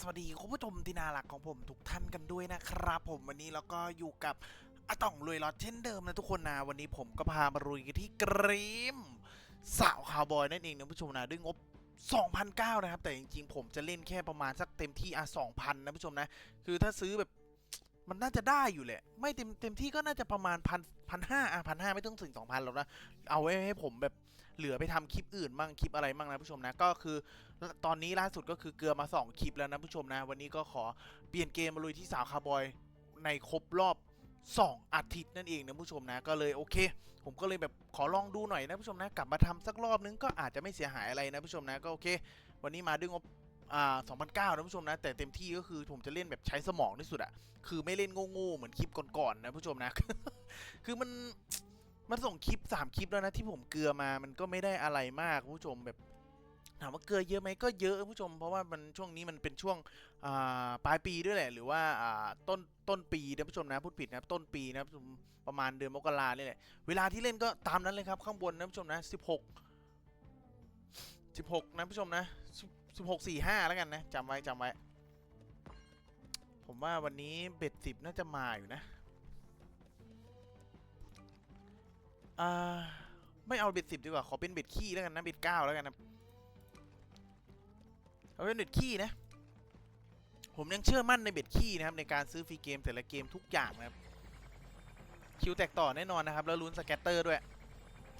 สวัสดีคุณผู้ชมที่น่ารักของผมทุกท่านกันด้วยนะครับ ผมวันนี้เราก็อยู่กับอาต่องรวยรอดเช่นเดิมนะทุกคนนะวันนี้ผมก็พามารุยกันที่กรีมสาวคาวบอยนั่นเองนะผู้ชมนะด้วยงบ2,009นะครับ แต่จริงๆ ผมจะเล่นแค่ประมาณสักเต็มที่อะ2,000 นะผู้ชมนะ คือถ้าซื้อแบบ มันน่าจะได้อยู่แหละ ไม่เต็มเต็มที่ก็น่าจะประมาณพันพันห้าอะพันห้าไม่ต้องถึงสองพันหรอกนะ เอาไว้ให้ผมแบบเหลือไปทำคลิปอื่นบ้างคลิปอะไรบ้างนะผู้ชมนะ ก็คือตอนนี้ล่าสุดก็คือเกลือมา 2 คลิปแล้วนะผู้ชมนะ วันนี้ก็ขอเปลี่ยนเกมมาลุยที่สาวคาร์บอยในครบรอบ 2 อาทิตย์นั่นเองนะผู้ชมนะ ก็เลยโอเค ผมก็เลยแบบขอลองดูหน่อยนะผู้ชมนะ กลับมาทำสักรอบนึงก็อาจจะไม่เสียหายอะไรนะผู้ชมนะก็โอเค วันนี้มาด้วยงบ อ่า2009นะผู้ชมนะ แต่เต็มที่ก็คือผมจะเล่นแบบใช้สมองที่สุดอะคือไม่เล่นโง่ๆเหมือนคลิปก่อนๆนะผู้ชมนะ คือมันมันส่งคลิป 3 คลิปแล้วนะที่ผมเกลือมามันก็ไม่ได้อะไรมากผู้ชมแบบถามว่าเกลือเยอะไหมก็เยอะผู้ชม เพราะว่ามันช่วงนี้มันเป็นช่วงปลายปีด้วยแหละ หรือว่าต้นต้นปีนะผู้ชมนะพูดผิดนะต้นปีนะผมประมาณเดือนมกราเนี่ยแหละเวลาที่เล่นก็ตามนั้นเลยครับข้างบนนะผู้ชมนะ 16 16 นะผู้ชมนะ 16 45แล้วกันนะจำไว้จำไว้ ผมว่าวันนี้เบ็ดสิบน่าจะมาอยู่นะอ่าไม่เอาเบ็ดสิบดีกว่า ขอเป็นเบ็ดขี้แล้วกันนะเบ็ดเก้าแล้วกันนะเอาเป็นเบ็ดขี้นะ ผมยังเชื่อมั่นในเบ็ดขี้นะครับในการซื้อฟรีเกมแต่ละเกมทุกอย่างนะครับคิวแตกต่อแน่นอนนะครับ แล้วลุ้นสแกตเตอร์ด้วย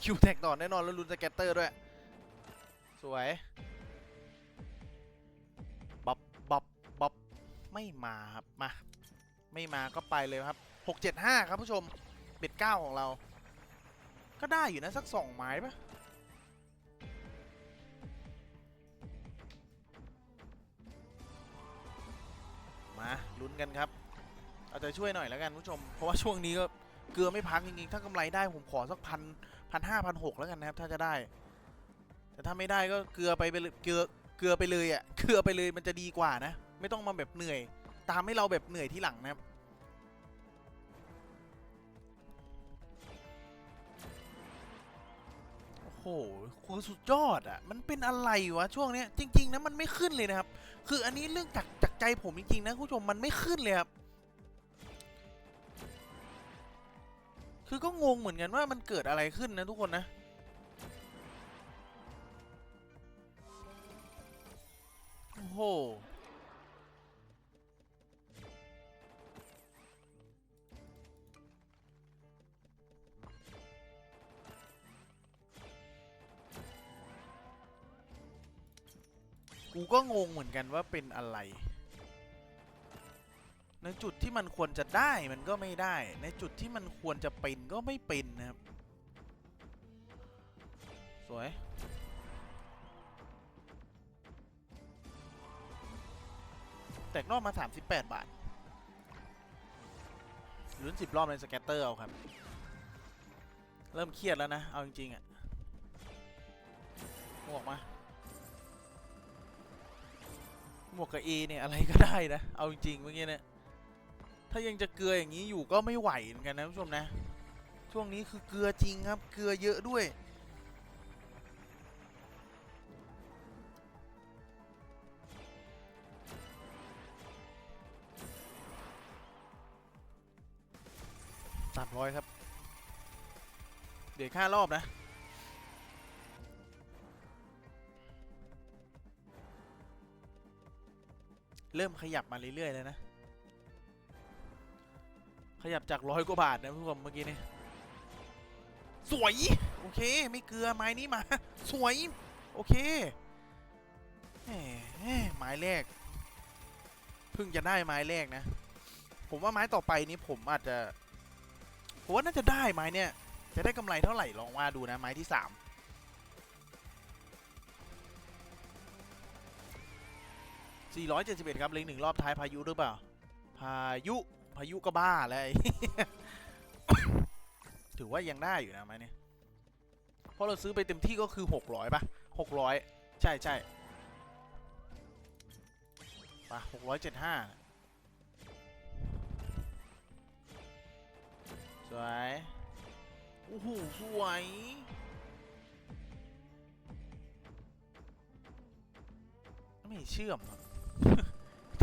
คิวแตกต่อแน่นอนแล้วลุ้นสแกตเตอร์ด้วย สวย ไม่มาครับมาไม่มาก็ไปเลยครับ 675 ครับผู้ชมเบ็ดเก้าของเรา ก็ได้อยู่นะสักสองไม้ปะมาลุ้นกันครับ เอาใจช่วยหน่อยแล้วกันผู้ชม เพราะว่าช่วงนี้ก็เกลือไม่พักจริงๆ ถ้ากำไรได้ผมขอสักพันพันห้าพันหกแล้วกันนะครับ ถ้าจะได้ แต่ถ้าไม่ได้ก็เกลือไปไปเลยเกลือเกลือไปเลยอะ่ะเกลือไปเลยมันจะดีกว่านะ ไม่ต้องมาแบบเหนื่อย ตามให้เราแบบเหนื่อยที่หลังนะครับโอ้โหคตรสุดยอดอะ มันเป็นอะไรวะช่วงเนี้ยจริง ๆนะมันไม่ขึ้นเลยนะครับ คืออันนี้เรื่องจากจากใจผมจริงๆนะคุณผู้ชมมันไม่ขึ้นเลยครับคือก็งงเหมือนกันว่ามันเกิดอะไรขึ้นนะทุกคนนะโอ้โห กูก็งงเหมือนกันว่าเป็นอะไร ในจุดที่มันควรจะได้มันก็ไม่ได้ ในจุดที่มันควรจะเป็นก็ไม่เป็นนะครับ สวยแตกรอบมา 38 บาทลุ้น10รอบในสแกตเตอร์เอาครับ เริ่มเครียดแล้วนะ เอาจริงๆอะหมวกมา หมวกกับเอเนี่ยอะไรก็ได้นะ เอาจริงๆเมื่อกี้เนี่ย ถ้ายังจะเกลืออย่างนี้อยู่ก็ไม่ไหวเหมือนกันนะผู้ชมนะ ช่วงนี้คือเกลือจริงครับ เกลือเยอะด้วย สามร้อยครับ เดี๋ยวค่ารอบนะ เริ่มขยับมาเรื่อยๆเลยนะ ขยับจากร้อยกว่าบาทนะผู้ชมเมื่อกี้นี่สวย โอเค ไม่เกลือไม้นี้มา สวย โอเคไม้แรกเพิ่งจะได้ไม้แรกนะ ผมว่าไม้ต่อไปนี้ผมอาจจะผมว่าน่าจะได้ไม้เนี่ย จะได้กำไรเท่าไหร่ลองว่าดูนะไม้ที่สาม 471 ครับเล็งหนึ่งรอบท้ายพายุหรือเปล่า พายุพายุก็บ้าแล้วไอ้ถือว่ายังได้อยู่นะไหมเนี่ยเพราะเราซื้อไปเต็มที่ก็คือ 600ป่ะ600 ใช่ใช่ป่ะ675 สวยโอ้โหสวยไม่เชื่อม อ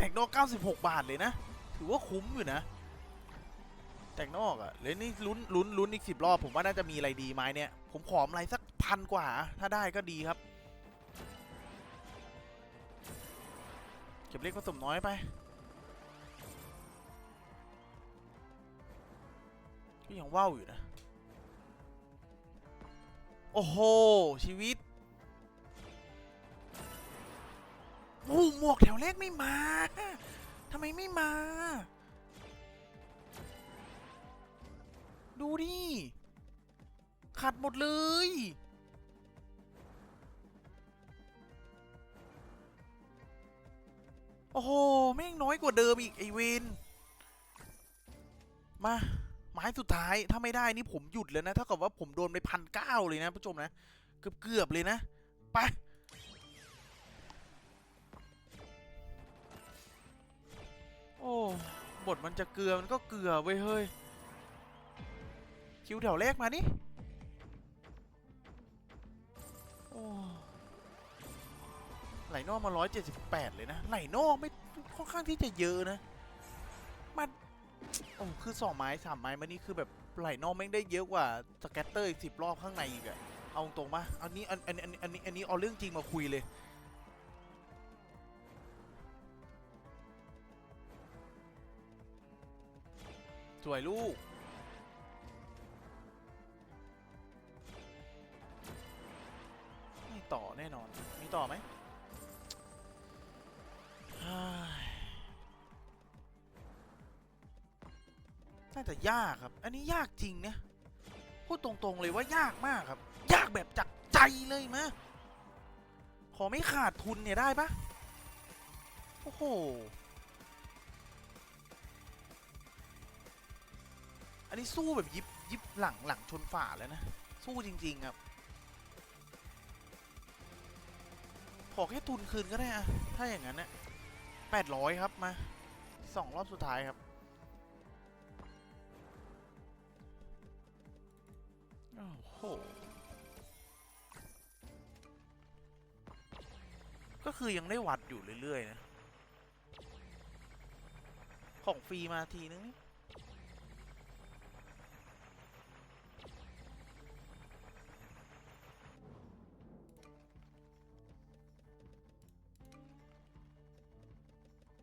ะกนอก 96 บาทเลยนะ ถือว่าคุ้มอยู่นะ แตกนอกอะ่ะเลยนี่ลุ้นลุ้นลุ้นอีกสิบรอบ ผมว่าน่าจะมีอะไรดีไหมเนี่ย ผมขออะไรสักพันกว่า ถ้าได้ก็ดีครับ เก็บเล็กผสมน้อยไป ก็ยังว่าวอยู่นะ โอ้โห ชีวิต วกแถวแรกไม่มาทำไมไม่มา ดูดิ ขัดหมดเลย โอ้โห แม่งน้อยกว่าเดิมอีก ไอเวนมาไม้สุดท้ายถ้าไม่ได้นี่ผมหยุดเลยนะถ้ากับว่าผมโดนไปพันเก้าเลยนะผู้ชมนะ เกือบเกือบๆเลยนะ ไป บทมันจะเกลือมันก็เกลือเว้ยเฮ้ย คิวแถวแรกมานี่โอ้ไหลนอกมา 178 เลยนะ ไหลนอกไม่ค่อนข้างที่จะเยอะนะ มันโอ้คือสองไม้สามไม้มานี่คือแบบไหลนอกแม่งได้เยอะกว่าสแกตเตอร์อีกสิบรอบข้างในอีกอะเอาตรงปะอันนี้อันอันอันอันนี้อันนี้เอาเรื่องจริงมาคุยเลย สวยลูก ไม่ต่อแน่นอน มีต่อไหมน่าจะยากครับ อันนี้ยากจริงเนี่ยพูดตรงๆเลยว่ายากมากครับ ยากแบบจากใจเลยมะ ขอไม่ขาดทุนเนี่ยได้ปะโอ้โห อันนี้สู้แบบยิบยิบหลังหลังชนฝาแล้วนะ สู้จริง ๆ ครับ ขอแค่ทุนคืนก็ได้อะถ้าอย่างนั้นนะแปดร้อยครับมาสองรอบสุดท้ายครับโอ้โหก็คือยังได้วัดอยู่เรื่อย ๆ นะ ของฟรีมาทีนึงนี่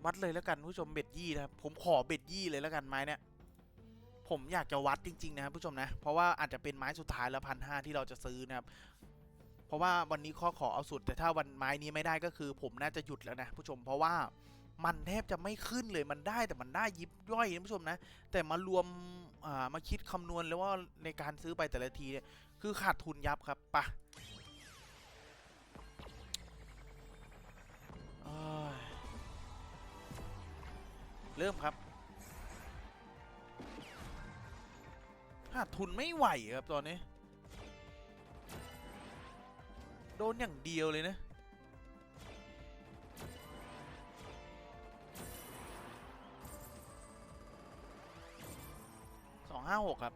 วัดเลยแล้วกันผู้ชมเบ็ดยี่นะครับผมขอเบ็ดยี่เลยแล้วกันไม้เนี่ยผมอยากจะวัดจริง ๆ นะครับผู้ชมนะเพราะว่าอาจจะเป็นไม้สุดท้ายแล้วพันห้าที่เราจะซื้อนะครับเพราะว่าวันนี้ข้อขอเอาสุด แต่ถ้าวันไม้นี้ไม่ได้ก็คือ ผมน่าจะหยุดแล้วนะผู้ชม เพราะว่ามันแทบจะไม่ขึ้นเลยมันได้แต่มันได้ยิบย่อยนะผู้ชมนะ แต่มารวมามาคิดคำนวณแล้วว่าในการซื้อไปแต่ละทีเนี่ยคือขาดทุนยับครับไปะ เริ่มครับขาดทุนไม่ไหวครับตอนนี้ โดนอย่างเดียวเลยนะ สองห้าหกครับ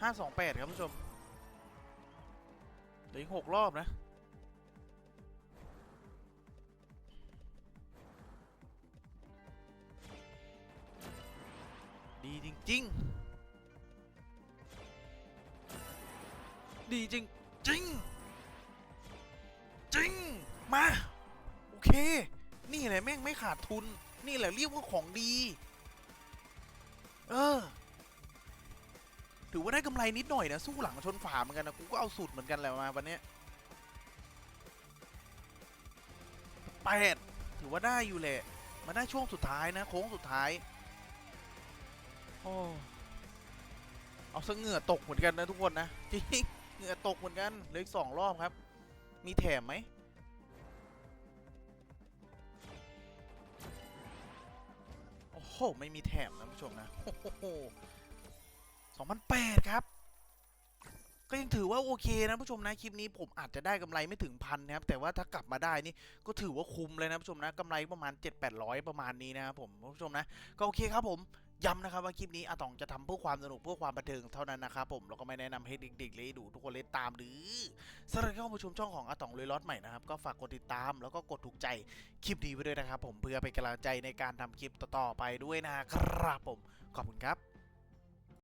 ห้าสองแปดครับผู้ชมเหลืออีกหกรอบนะ จริง ดีจริง จริง จริง มา โอเค นี่แหละแม่งไม่ขาดทุน นี่แหละเรียกว่าของดี เออ ถือว่าได้กำไรนิดหน่อยนะ สู้หลังชนฝาเหมือนกันนะ กูก็เอาสูตรเหมือนกันแหละมาวันนี้แปดถือว่าได้อยู่แหละ มาได้ช่วงสุดท้ายนะ โค้งสุดท้าย โอ้เอาซะเหงื่อตกเหมือนกันนะทุกคนนะจริงเหงื่อตกเหมือนกันเหลืออีกสองรอบครับ มีแถมไหมโอ้โหไม่มีแถมนะผู้ชมนะโอ้โหสองพันแปดครับ ก็ยังถือว่าโอเคนะผู้ชมนะคลิปนี้ผมอาจจะได้กำไรไม่ถึงพันนะครับแต่ว่าถ้ากลับมาได้นี่ก็ถือว่าคุ้มเลยนะผู้ชมนะกำไรประมาณ 7 8 0 0 ประมาณนี้นะครับผมผู้ชมนะก็โอเคครับผม ย้ำนะครับว่าคลิปนี้อาตองจะทำเพื่อความสนุกเพื่อความบันเทิงเท่านั้นนะครับผมแล้วก็ไม่แนะนำให้เด็กๆเลยดูทุกคนเลยตามหรือสำหรับเข้ามาชมช่องของอาตองเลยล็อตใหม่นะครับก็ฝากกดติดตามแล้วก็กดถูกใจคลิปนี้ไว้ด้วยนะครับผมเพื่อเป็นกำลังใจในการทำคลิปต่อๆไปด้วยนะครับผมขอบคุณครับ